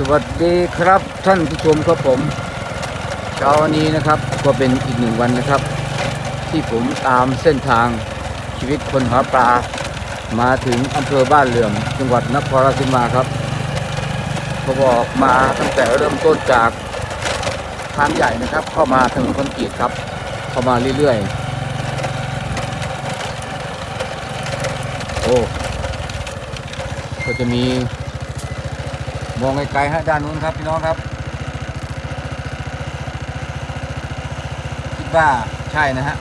สวัสดีครับท่านผู้ชมครับผมเช้าวันนี้นะครับก็เป็นอีกหนึ่งวันนะครับ ที่ผมตามเส้นทางชีวิตคนหาปลา มาถึงอำเภอบ้านเหลื่อม จังหวัดนครราชสีมาครับก็บอกมาตั้งแต่เริ่มต้นจากทางใหญ่นะครับ เข้ามาถนนคอนกรีตครับ เข้ามาเรื่อยๆโอ้ก็จะมี มองไกลๆฮะด้านนู้นครับพี่น้องครับ คิดว่าใช่นะฮะ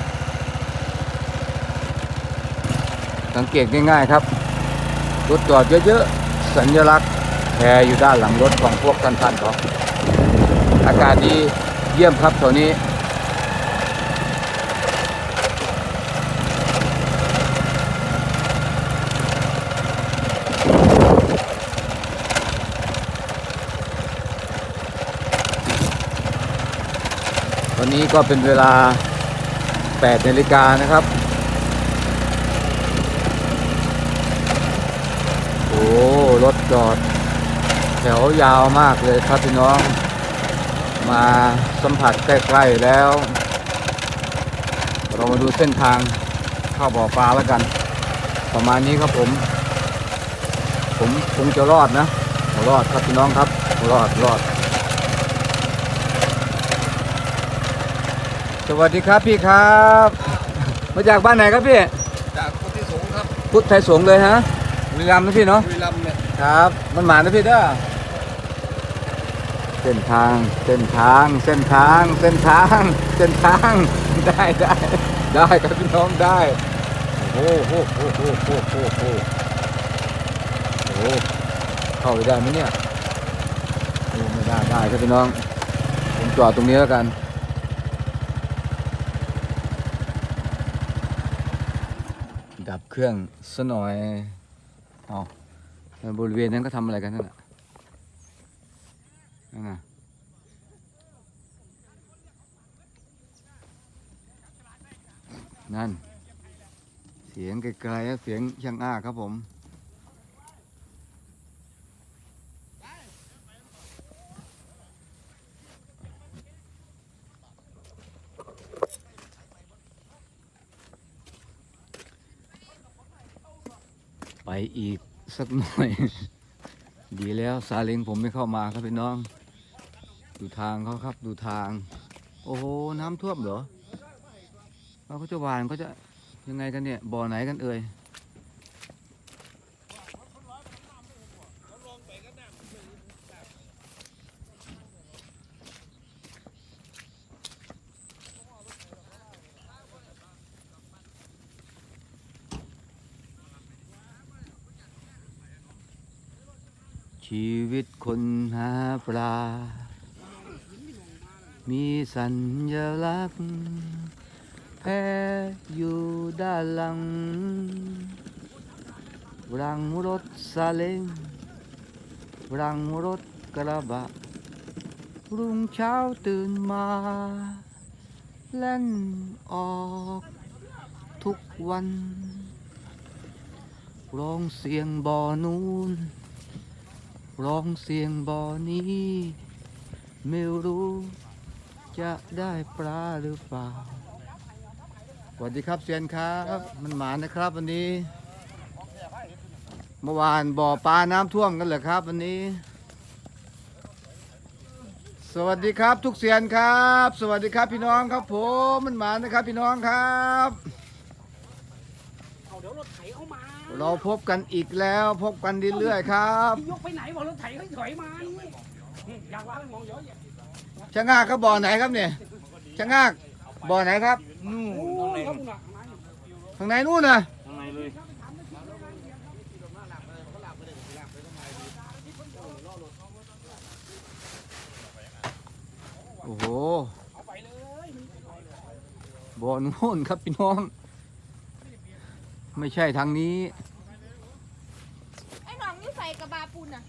สังเกตง่ายๆครับรถจอดเยอะๆสัญลักษณ์แพรอยู่ด้านหลังรถของพวกท่านๆเขาอากาศดีเยี่ยมครับแถวนี้ นี้ก็เป็นเวลา8นาฬิกานะครับ โอ้รถจอด แถวยาวมากเลยครับพี่น้อง มาสัมผัสใกล้ๆแล้ว เรามาดูเส้นทางเข้าบ่อปลาแล้วกัน ประมาณนี้ครับผม ผมคงจะรอดนะรอดครับพี่น้องครับ รอดรอด สวัสดีครับพี่ครับ มาจากบ้านไหนครับพี่ จากพุทธิสงฆ์ครับพุทธไทยสงฆ์เลยฮะบุรีรัมย์นะพี่เนาะบุรีรัมย์เนี่ยครับมันหมานะพี่เด้อเส้นทางเส้นทางเส้นทางเส้นทางเส้นทางได้ได้ได้ครับพี่น้องได้โอ้โหโอ้โหโอ้โหโอ้โหโอ้โหเข้าไปได้ไหมเนี่ยโอ้ไม่ได้ได้ครับพี่น้องผมจอดตรงนี้แล้วกัน ดับ เครื่องซะหน่อยเอาบริเวณนั้นก็ทำอะไรกันนั่นน่ะนั่นนะนั่น เสียงไกลๆเสียงช่างอ้าครับผม อีกสักหน่อย ดีแล้วซาเล้งผมไม่เข้ามาครับพี่น้อง ดูทางเขาครับดูทาง โอ้โหน้ำท่วมเหรอแล้วเขาจะหวานเขาจะยังไงกันเนี่ยบ่อไหนกันเอ่ย ชีวิต คนหาปลา มีสัญลักษณ์แพอยู่ด้านหลัง รังรถซาเล้งรังรถกระบะ รุ่งเช้าตื่นมาเล่นออกทุกวันร้องเสียงบ่อนูน ร้องเสียงบ่อนี้ ไม่รู้จะได้ปลาหรือเปล่า สวัสดีครับเซียนครับ มันหมานะครับวันนี้ เมื่อวานบ่อปลาน้ำท่วมกันเหรอครับวันนี้ สวัสดีครับทุกเซียนครับ สวัสดีครับพี่น้องครับผมมันหมานะครับพี่น้องครับ เอาเดี๋ยวรถไถเข้ามา เราพบกันอีกแล้วพบกันเรื่อยๆครับยกไปไหนบอกรถไถเขาถอยมานี่อยากว่าให้มองเยอะแยะชะงากก็บ่อไหนครับเนี่ยชะงากบ่อไหนครับนู่นโอ้ยครับคุณอะข้างในนู่นนะข้างในเลยโอ้โหบ่อนู่นครับพี่น้อง ไม่ใช่ทางนี้ ไอ้หน้องนี่ใส่กระบาปูนอะ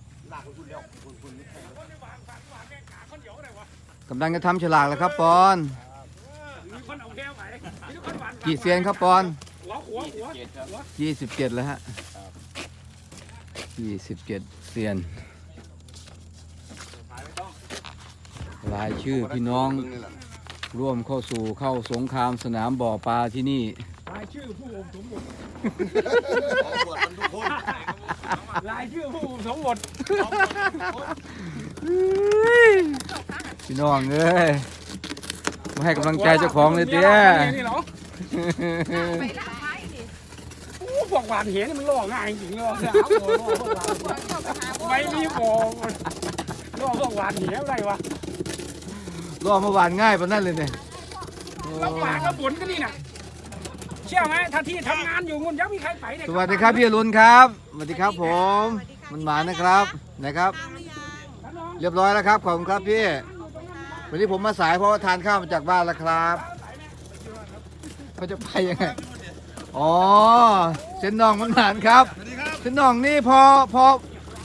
กำลังจะทำฉลากแล้วครับปอนมีคนเอาแก้วไปมีคนหวานกี่เซียนครับปอนหัวหัวหัวยี่สิบเจ็ดแล้วฮะยี่สิบเจ็ดเซียน รายชื่อพี่น้องร่วมเข้าสู่เข้าสงครามสนามบ่อปลาที่นี่รายชื่อผู้อมสมบทข อบวชมันทุกคนรายชื่อผู้อมสมบทพี่น้องเอ้ยมาให้กำลังใจเจ้าของเลยเตี้ยนี่เหรอไปละไม้ดิโอ้พวกหวานเห็นมันล่อง่ายจริงๆเลยเนี่ยเอาโอ้โหพวกหวานพวกเจ้าไปหาบ่ไม่มีบ่อล่อพวกหวานเห็นอะไรวะรอเมื่อวานง่ายปะนั่นเลยเนี่ยโอ้ลำบากก็บ่นก็นี่น่ะ เชื่อไหมถ้าที่ทำงานอยู่งุนยังมีใครไปเนี่ยสวัสดีครับพี่อรุณครับสวัสดีครับผมมันหมานะครับนะครับ เรียบร้อยแล้วครับขอบคุณครับพี่วันนี้ผมมาสายเพราะว่าทานข้าวมาจากบ้านแล้วครับเขาจะไปยังไงอ๋อเส้นน่องมันหมานครับเส้นน่องนี่พอพอ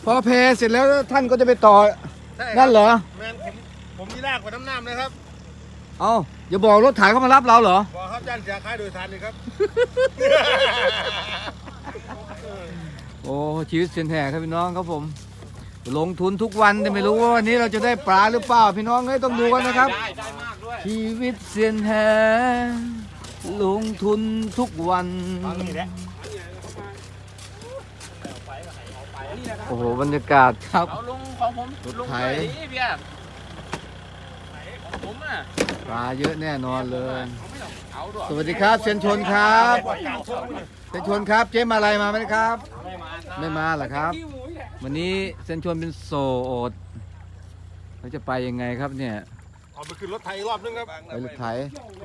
พอเพลเสร็จแล้วท่านก็จะไปต่อนั่นเหรอแมนผมผมมีลากกว่าน้ำน้ำเลยครับ เอ้า อย่าบอกรถถ่ายเขามารับเราเหรอ บอกครับย่านเสียค่ายโดยสารนี่ครับ โอ้ชีวิตเส้นแห่ครับพี่น้องครับผม ลงทุนทุกวันแต่ไม่รู้ว่าวันนี้เราจะได้ปลาหรือเปล่าพี่น้องเอ้ยต้องดูกันนะครับ ได้ได้มากด้วยชีวิตเส้นแห่ลงทุนทุกวันโอ้โหบรรยากาศครับเอาลุงของผมรถลุงไถเลยดิเบียร์ของ ผมอะปลาเยอะแน่นอนเลย เอาด้วยสวัสดีครับเซยนชนครับเซยนชนครับเจ๊มาอะไรมาไหมครับ ไม่มาไม่มาเหรอครับที่หมูนี่แหละวันนี้เซยนชนเป็นโสดเราจะไปยังไงครับเนี่ยเอาไปขึ้นรถไทยอีกรอบนึงครับไปรถไถ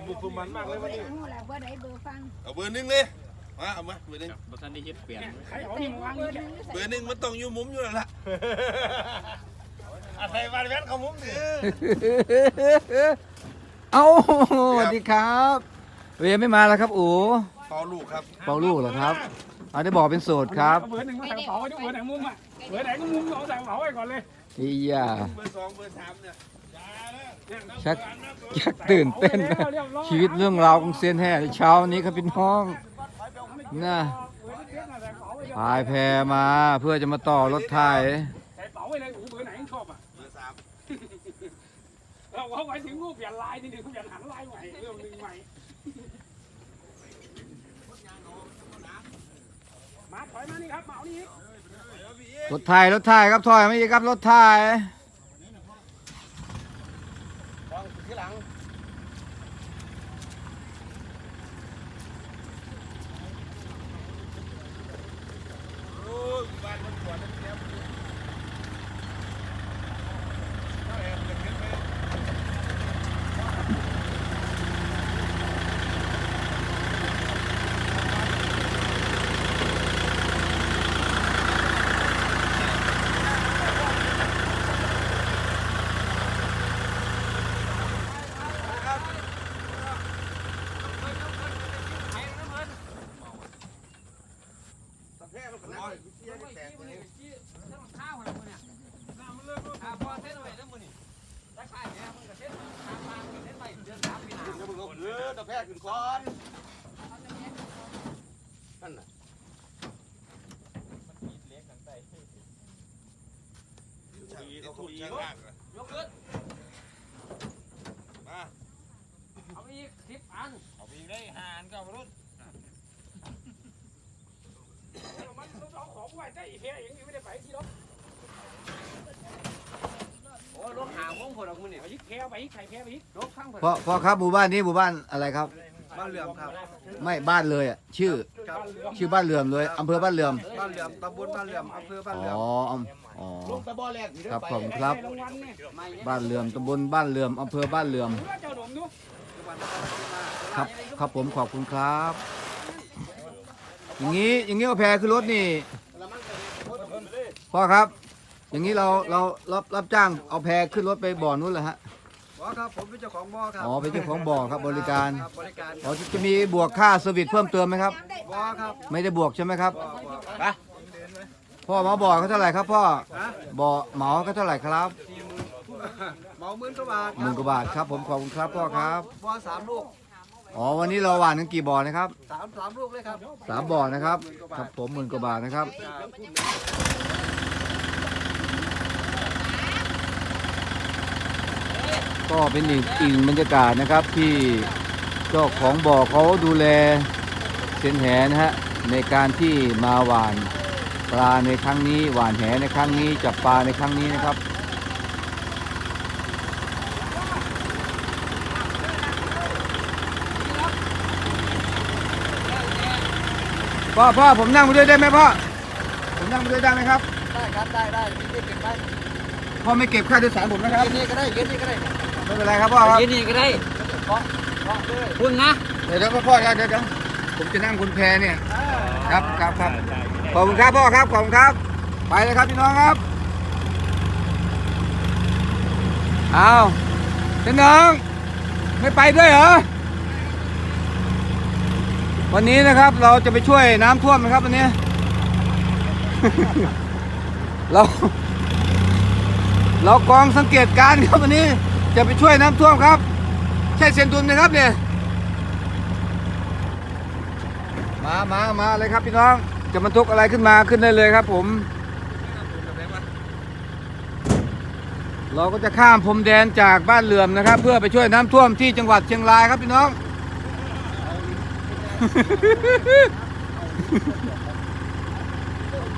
บุกคุมมันมากเลยวันนี้รู้แหละว่าได้เบอร์ฟังเอาเบอร์หนึ่งเลยมาเอามาเบอร์หนึ่งบัตรนี้เฮ็ดเปลี่ยนใครเอานี่มาวางเบอนี่ร์หแหละนึงนี่ใส่เบอร์หนึ่งมันต้องอยู่มุมอยู่แล้วล่ะ อะไรบ้านแว่นเขามุมดิเอ้าสวัสดีครับ เวียไม่มาแล้วครับอู๋เป่าลูกครับเปาลูกเหรอครับเอาได้บอกเป็นโสดครับเอาเบอร์หนึ่งมาใส่กระเป๋าไว้ด้วยเบอร์ไหนมุมอะเบอร์ไหนก็มุมเอาใส่กระเป๋าไว้ก่อนเลยอียาเบอร์สองเบอร์สามเนี่ยชักชักตื่นเต้นนะชีวิตเรื่องราวของเซียนแห่ในเช้านี้ครับพี่น้องนะพายแพมาเพื่อจะมาต่อรถไถใเราเขาไว้ถึงรูเปลี่ยนลายนิดนึงเปลี่ยนหันลายใหม่เรื่องหนึ่งใหม่มาถอยมานี่ครับเหมานี่รถไทยรถไทยครับถอยไม่ใช่ครับรถไทยหลัง โอ้ยบ้านมันปวดนะพี่แจ๊บถ้าแอบเด็กเห็นไหม เออตะ แพ้ขึ้นก่อนน่ะเขาพูดช่างมากเลย ยกขึ้น มา เอาไปอีกสิบอันเอาไปอีกได้ห้าอันก็เอารุ่น มันเอาของไว้ได้อีกแค่อย่างนี้ไม่ได้ไปที่รถ โอ้รถหางของคนเอาคุณนี่ ไปอีก แค่ไปอีกไข่แค่ไปอีกรถข้างคนพ่อพ่อครับหมู่บ้านนี้หมู่บ้านอะไรครับ บ้านเหลื่อมครับ ไม่บ้านเลยอะชื่อชื่อบ้านเหลื่อมเลยอำเภอบ้านเหลื่อมบ้านเหลื่อมตำบลบ้านเหลื่อมอำเภอบ้านเหลื่อมอ๋ออำอ๋อ ลงตะบ่อแรกนี่ครับผมครับรางวัลเนี่ยบ้านเหลื่อมตำบลบ้านเหลื่อมอำเภอบ้านเหลื่อมดูว่าเจ้าหนุ่มดูครับ ครับผมขอบคุณครับ อย่างนี้อย่างนี้เอาแพรขึ้นรถนี่พ่อครับ อย่างนี้เราเรารับรับจ้างเอาแพรขึ้นรถไปบ่อนู้นเหรอฮะ บ่อครับผมเป็นเจ้าของบ่อครับอ๋อเป็นเจ้าของบ่อครับบริการครับบริการอ๋อจะมีบวกค่าเซอร์วิสเพิ่มเติมไหมครับ บ่อครับไม่ได้บวกใช่ไหมครับ บ่อบ่อไปพ่อเหมาบ่อเขาเท่าไหร่ครับพ่อฮะบ่อเหมาเขาเท่าไหร่ครับเหมาหมื่นกว่าบาทหมื่นกว่าบาทครับผมขอบคุณครับพ่อครับบ่อสามลูกอ๋อวันนี้เราหว่านกันกี่บ่อนะครับสามสามลูกเลยครับสามบ่อนะครับครับผมหมื่นกว่าบาทนะครับ ค ก็เป็นอีกอีกหนึ่งบรรยากาศนะครับที่เจ้าของบ่อเขาดูแลเส้นแหนะฮะในการที่มาหวานปลาในครั้งนี้หวานแหในครั้งนี้จับปลาในครั้งนี้นะครับพ่อพ่อผมนั่งมาด้วยได้ไหมพ่อผมนั่งมาด้วยได้ไหมครับ ได้ครับ ได้ได้พี่เก็บไว้พ่อไม่เก็บค่าโดยสารผมนะครับ เย็นนี่ก็ได้ เย็นนี่ก็ได้ ไม่เป็นไรครับพ่อครับยินดีก็ได้เคาะเคาะเลยคุณนะ เดี๋ยวเดี๋ยวพ่อเดี๋ยวเดี๋ยวเดี๋ยวผมจะนั่งคุณแพเนี่ย ครับครับครับขอบคุณครับพ่อครับขอบคุณครับ ไปเลยครับพี่น้องครับเอาพี่น้อง ไม่ไปด้วยเหรอวันนี้นะครับเราจะไปช่วยน้ำท่วมนะครับวันนี้ เรา เรากองสังเกตการณ์ครับวันนี้ จะไปช่วยน้ำท่วมครับ ใช่เซนตุนไหมครับเนี่ย มามามาเลยครับพี่น้อง จะบรรทุกอะไรขึ้นมาขึ้นได้เลยครับ ผม เราก็จะข้ามพรมแดนจากบ้านเหลื่อมนะครับ เพื่อไปช่วยน้ำท่วมที่จังหวัดเชียงรายครับพี่น้อง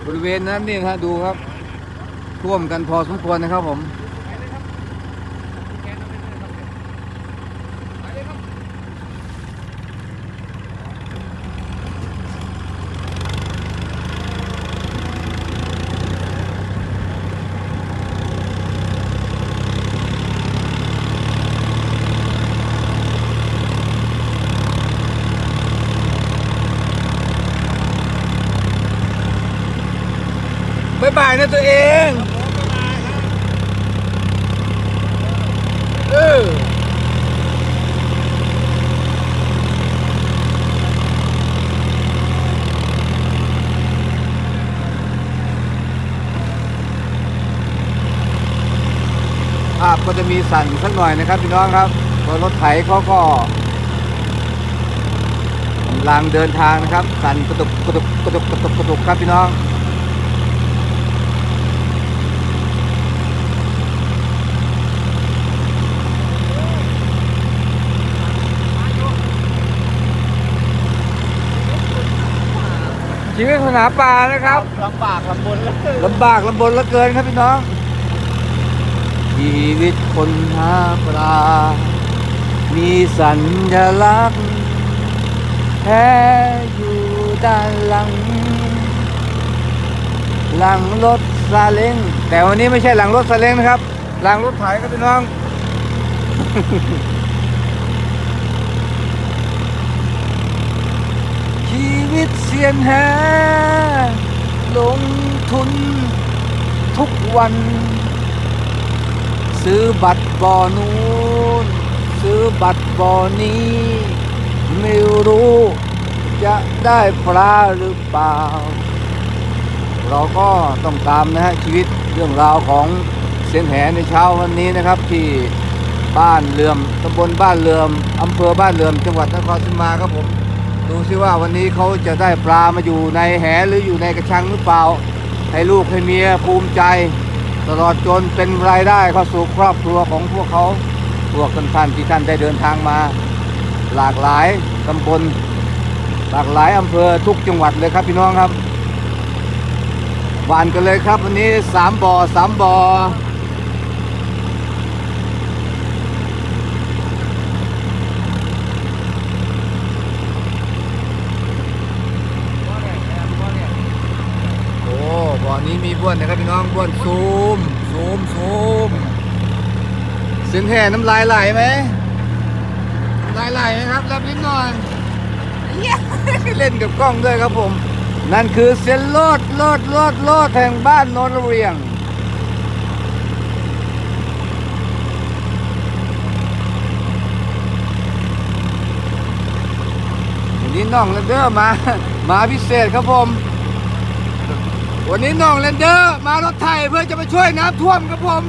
บริเวณนั้นนี่นะดูครับ ท่วมกันพอสมควรนะครับผมายบายนะตัวเองเออภาพก็จะมีสั่นสักหน่อยนะครับพี่น้องครับเพราะรถไถเขาก็กำลังเดินทางนะครับ สั่นกระตุกกระตุกกระตุกกระตุกกระตุกครับพี่น้อง วิตคนหาปลานะครับลำบากลำบนเลยลำบากลำบนเหลือเกินครับพี่น้อง ชีวิตคนหาปลา มีสัญลักษณ์แท้อยู่ด้านหลัง หลังรถซาเล้งแต่วันนี้ไม่ใช่หลังรถซาเล้งนะครับ หลังรถไถครับพี่น้อง ชี วิตเสียนแหลงทุนทุกวัน ซื้อบัตรบ่อนู้น ซื้อบัตรบ่อนี้ ไม่รู้จะได้ปลาหรือเปล่า เราก็ต้องตามนะฮะ ชีวิตเรื่องราวของเสียนแหในเช้าวันนี้นะครับที่บ้านเลื่อมตำบลบ้านเลื่อมอำเภอบ้านเลื่อมจังหวัดนครศรีมาครับผม ดูซิว่าวันนี้เขาจะได้ปลามาอยู่ในแหหรืออยู่ในกระชังหรือเปล่า ให้ลูกให้เมียภูมิใจ ตลอดจนเป็นรายได้เข้าสู่ครอบครัวของพวกเขาพวกท่านที่ท่านได้เดินทางมา หลากหลายตำบลหลากหลายอำเภอทุกจังหวัดเลยครับพี่น้องครับหวานกันเลยครับวันนี้สามบ่อสามบ่อโอ้บ่อ นี้มีบ้วนนะครับพี่น้องบ้วนซูมซูมซูมเสียงแห่น้ำลายไหลไหมน้ำลายไหลไหมครับรับลิ้นหน่อยเย้เล่นกับกล้องด้วยครับผม นั่นคือเส้นโลดโลดโลดโลดแห่งบ้านโนนเรียงวันนี้น้องเรนเดอร์มา มาพิเศษครับผม วันนี้น้องเรนเดอร์มารถไถเพื่อจะไปช่วยน้ำท่วมครับผม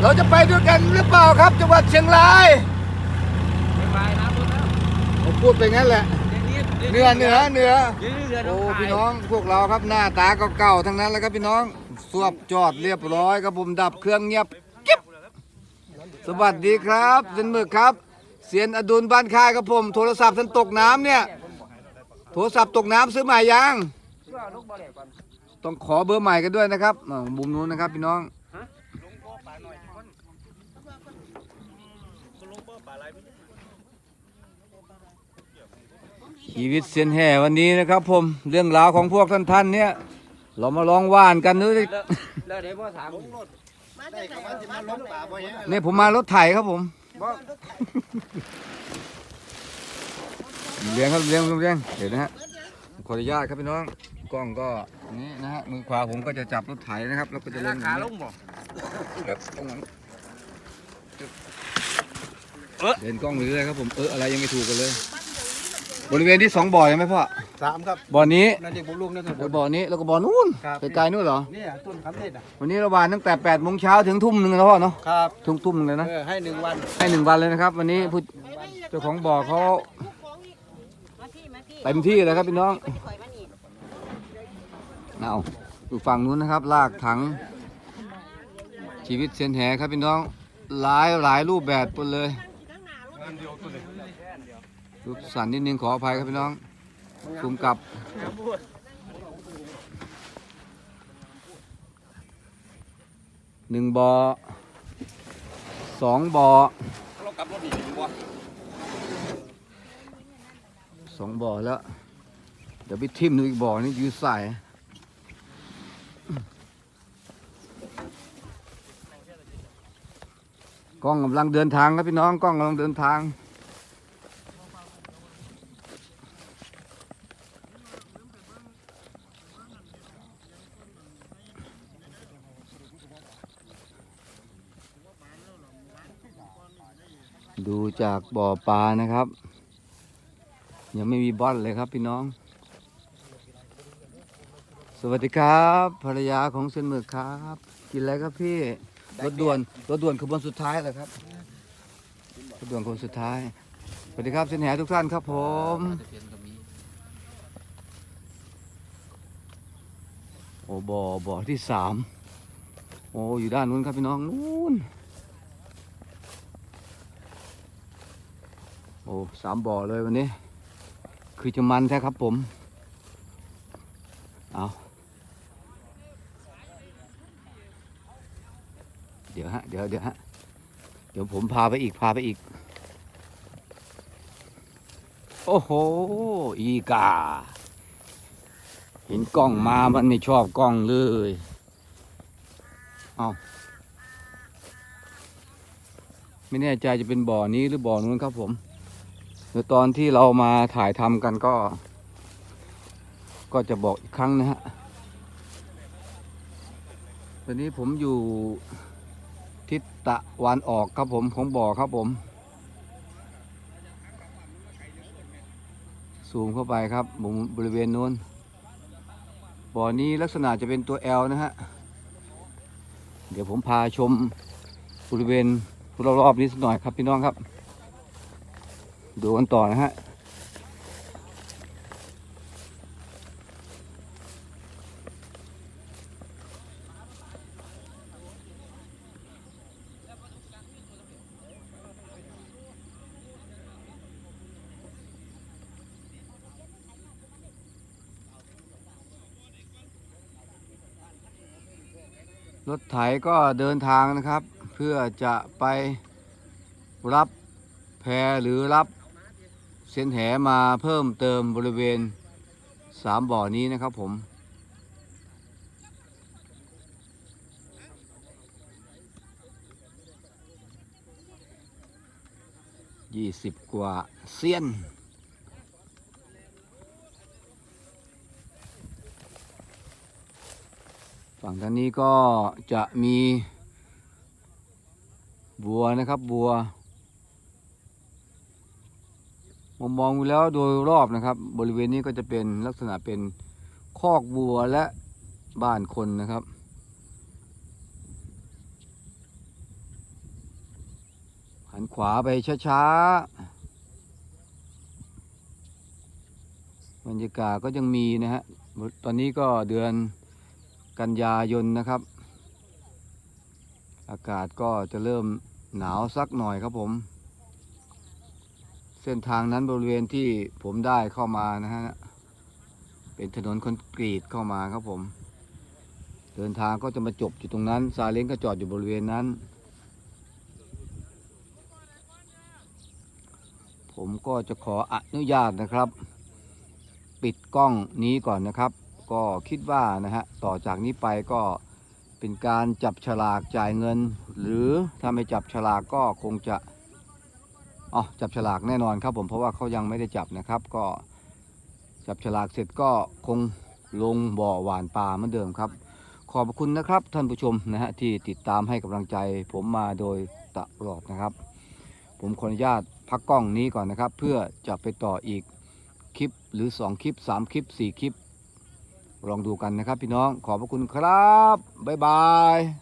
เราจะไปด้วยกันหรือเปล่าครับจังหวัดเชียงรายไม่ไปนะคุณนะผมพูดไปงั้นแหละเหนือเหนือเหนือเดี๋ยวนี้เรือโอ้พี่น้องพวกเราครับหน้าตาเก่าๆทั้งนั้นแล้วครับพี่น้องสวบจอดเรียบร้อยครับผมดับเครื่องเงียบกิ๊บสวัสดีครับเซียนมึกครับเซียนอดุลบ้านค่ายครับผม โทรศัพท์ท่านตกน้ำเนี่ย โทรศัพท์ตกน้ำซื้อใหม่ยัง ต้องขอเบอร์ใหม่กันด้วยนะครับอ่ามุมนู้นนะครับพี่น้องชีวิตเซียนแห่วันนี้นะครับ ผมเรื่องราวของพวกท่านท่านๆเนี่ย เรามาลองว่านกันดูสิแล้วเดี๋ยวพ่อถามได้คำว่าสิมาล้มป่าบ่เห็นเนี่ยผมมารถไถครับผมเลี้ยงครับเลี้ยงเลี้ยงเดี๋ยวนะฮะขออนุญาตครับพี่น้อง กล้องก็นี่นะฮะมือขวาผมก็จะจับรถไถนะครับ แล้วก็จะเล่นขาลงบ่ครับตรงนั้นเดินกล้องไปเรื่อยครับผมเอออะไรยังไม่ถูกกันเลย บริเวณที่สองบ่อใช่ไหมพ่อสามครับบ่อนี้นั่นเด็กบุกลุกนั่นครับแล้วบ่อนี้แล้วก็บ่อนู้นครับไกลๆนู้นเหรอนี่ต้นคำเทศอะวันนี้เราหวานตั้งแต่8ปดโมงเช้าถึงทุ่มหนึ่งแล้วพ่อเนาะครับทุ่มทุ่มหนึ่งเลยนะเออให้หนึ่งวันให้หนึ่งวันเลยนะครับวันนี้ผู้เจ้าของบ่อเขามาพี่มาพี่เต็มที่เลยครับพี่น้องข่อยมานี่ เอาอยู่ฝั่งนู้นนะครับ ลากถัง ชีวิตเซียนแหครับพี่น้อง หลายหลายรูปแบบหมดเลย รูปสันนิดนึงขออภัยครับพี่น้องคุมกับ หนึ่งบอ่อสองบอ่อเรากลับรถดีดีบ่สองบ่อแล้ว เดี๋ยวไปทิมดูอีกบ่อนี่ยืดใส่ กล้องกำลังเดินทางครับพี่น้องกล้องกำลังเดินทาง ดูจากบ่อปลานะครับ ยังไม่มีบอสเลยครับพี่น้อง สวัสดีครับ ภรรยาของเซนหมึกครับ กินอะไรครับพี่ รถด่วนรถด่วนขบวนสุดท้ายเหรอครับรถด่วนขบวนสุดท้ายสวัสดีครับเซนแหทุกท่านครับผมโอ้บ่อบ่อที่สามโอ้อยู่ด้านนู้นครับพี่น้องนู้นโอ้สามบ่อเลยวันนี้ คือจะมันแท้ครับผม เอา เดี๋ยวฮะ เดี๋ยวเดี๋ยวฮะ เดี๋ยวผมพาไปอีกพาไปอีก โอ้โห อีกา เห็นกล้องมามันไม่ชอบกล้องเลย เอาไม่แน่ใจจะเป็นบ่อนี้หรือบ่อนู้นครับผมเดี๋ยวตอนที่เรามาถ่ายทำกันก็ ก็จะบอกอีกครั้งนะฮะ ตอนนี้ผมอยู่ ทิศตะวันออกครับผมของบ่อครับผม ซูมเข้าไปครับมุมบริเวณนู้นบ่อนี้ลักษณะจะเป็นตัว L นะฮะ เดี๋ยวผมพาชมบริเวณรอบๆนี้สักหน่อยครับพี่น้องครับ ดูกันต่อนะฮะ ถไถก็เดินทางนะครับ เพื่อจะไปรับแพหรือรับเส้นแหมาเพิ่มเติมบริเวณสามบ่อนี้นะครับผมยี่สิบกว่าเซียน ฝั่งทางนี้ก็จะมีบัวนะครับบัวมองมองดูแล้วโดยรอบนะครับ บริเวณนี้ก็จะเป็นลักษณะเป็นคอกวัวและบ้านคนนะครับ หันขวาไปช้าๆบรรยากาศก็ยังมีนะฮะตอนนี้ก็เดือน กันยายนนะครับ อากาศก็จะเริ่มหนาวสักหน่อยครับผม เส้นทางนั้นบริเวณที่ผมได้เข้ามานะฮะเป็นถนนคอนกรีตเข้ามาครับผม เดินทางก็จะมาจบอยู่ตรงนั้นซาเล้งก็จอดอยู่บริเวณนั้น ผมก็จะขออนุญาตนะครับ ปิดกล้องนี้ก่อนนะครับ ก็คิดว่านะฮะต่อจากนี้ไปก็เป็นการจับฉลากจ่ายเงิน หรือถ้าไม่จับฉลากก็คงจะอ๋อจับฉลากแน่นอนครับผมเพราะว่าเขายังไม่ได้จับนะครับ ก็จับฉลากเสร็จก็คงลงบ่อหวานปลาเหมือนเดิมครับ ขอบคุณนะครับท่านผู้ชมนะฮะที่ติดตามให้กำลังใจ ผมมาโดยตลอดนะครับ ผมขออนุญาตพักกล้องนี้ก่อนนะครับ เพื่อจะไปต่ออีกคลิปหรือ 2 คลิป 3 คลิป 4 คลิป ลองดูกันนะครับพี่น้องขอบพระคุณครับ บ๊ายบาย